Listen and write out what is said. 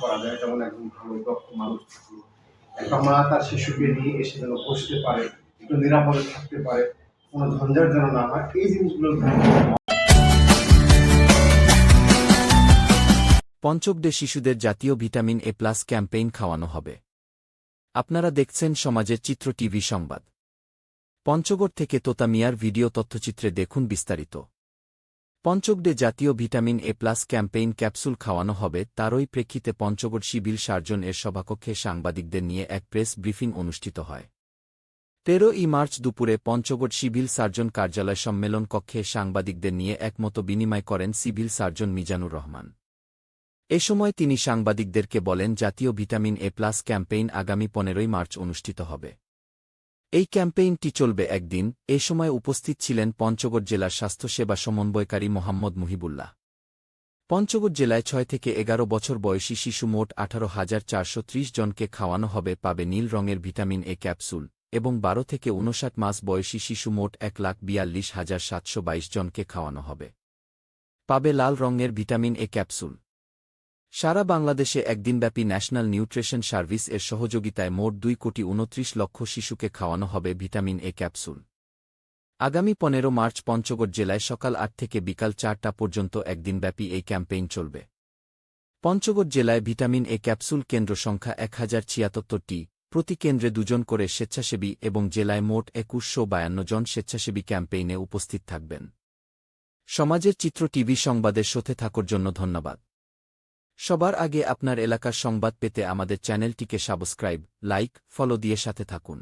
করা যায়? যেমন একজন ভালো, দক্ষ মানুষ একটা মা তার শিশুকে নিয়ে এসে যেন বসতে পারে, একটু নিরাপদে থাকতে পারে, কোনো ঝঞ্ঝাট যেন না হয়, এই জিনিসগুলো পঞ্চকডে শিশুদের জাতীয় ভিটামিন এ প্লাস ক্যাম্পেইন খাওয়ানো হবে। আপনারা দেখছেন সমাজের চিত্র টিভি সংবাদ। পঞ্চগড় থেকে তোতা মিয়ার ভিডিও তথ্যচিত্রে দেখুন বিস্তারিত। পঞ্চগড়ে জাতীয় vitamin A plus campaign capsule খাওয়ানো হবে, তারই প্রেক্ষিতে পঞ্চগড় সিভিল সার্জন এর সভাকক্ষে সাংবাদিকদের নিয়ে এক প্রেস ব্রিফিং অনুষ্ঠিত হয়। তেরো ই মার্চ দুপুরে পঞ্চগড় সিভিল সার্জন কার্যালয় সম্মেলন কক্ষে সাংবাদিকদের নিয়ে একমত বিনিময় করেন সিভিল সার্জন মিজানুর রহমান। এ সময় তিনি সাংবাদিকদেরকে বলেন, জাতীয় ভিটামিন এ প্লাস ক্যাম্পেইন আগামী পনেরোই মার্চ অনুষ্ঠিত হবে। এই ক্যাম্পেইনটি চলবে একদিন, এ সময় উপস্থিত ছিলেন পঞ্চগড় জেলার স্বাস্থ্যসেবা সমন্বয়কারী মোহাম্মদ মুহিবুল্লাহ। পঞ্চগড় জেলায় ছয় থেকে এগারো বছর বয়সী শিশু মোট আঠারো হাজার চারশো জনকে খাওয়ানো হবে, পাবে নীল রঙের ভিটামিন এ ক্যাপসুল, এবং বারো থেকে উনষাট মাস বয়সী শিশু মোট এক লাখ বিয়াল্লিশ হাজার সাতশো বাইশ জনকে খাওয়ানো হবে। পাবে লাল রঙের ভিটামিন এ ক্যাপসুল। সারা বাংলাদেশে একদিনব্যাপী ন্যাশনাল নিউট্রিশন সার্ভিস এর সহযোগিতায় মোট দুই কোটি উনত্রিশ লক্ষ শিশুকে খাওয়ানো হবে ভিটামিন এ ক্যাপসুল। আগামী পনেরো মার্চ পঞ্চগড় জেলায় সকাল আট থেকে বিকাল চারটা পর্যন্ত একদিনব্যাপী এই ক্যাম্পেইন চলবে। পঞ্চগড় জেলায় ভিটামিন এ ক্যাপসুল কেন্দ্র সংখ্যা এক হাজার ছিয়াত্তরটি, প্রতি কেন্দ্রে দুজন করে স্বেচ্ছাসেবী এবং জেলায় মোট একুশশো বায়ান্ন জন স্বেচ্ছাসেবী ক্যাম্পেইনে উপস্থিত থাকবেন। সমাজের চিত্র টিভি সংবাদের সাথে থাকার জন্য ধন্যবাদ। সবার আগে আপনার এলাকার সংবাদ পেতে আমাদের চ্যানেলটিকে সাবস্ক্রাইব লাইক ফলো দিয়ে সাথে থাকুন।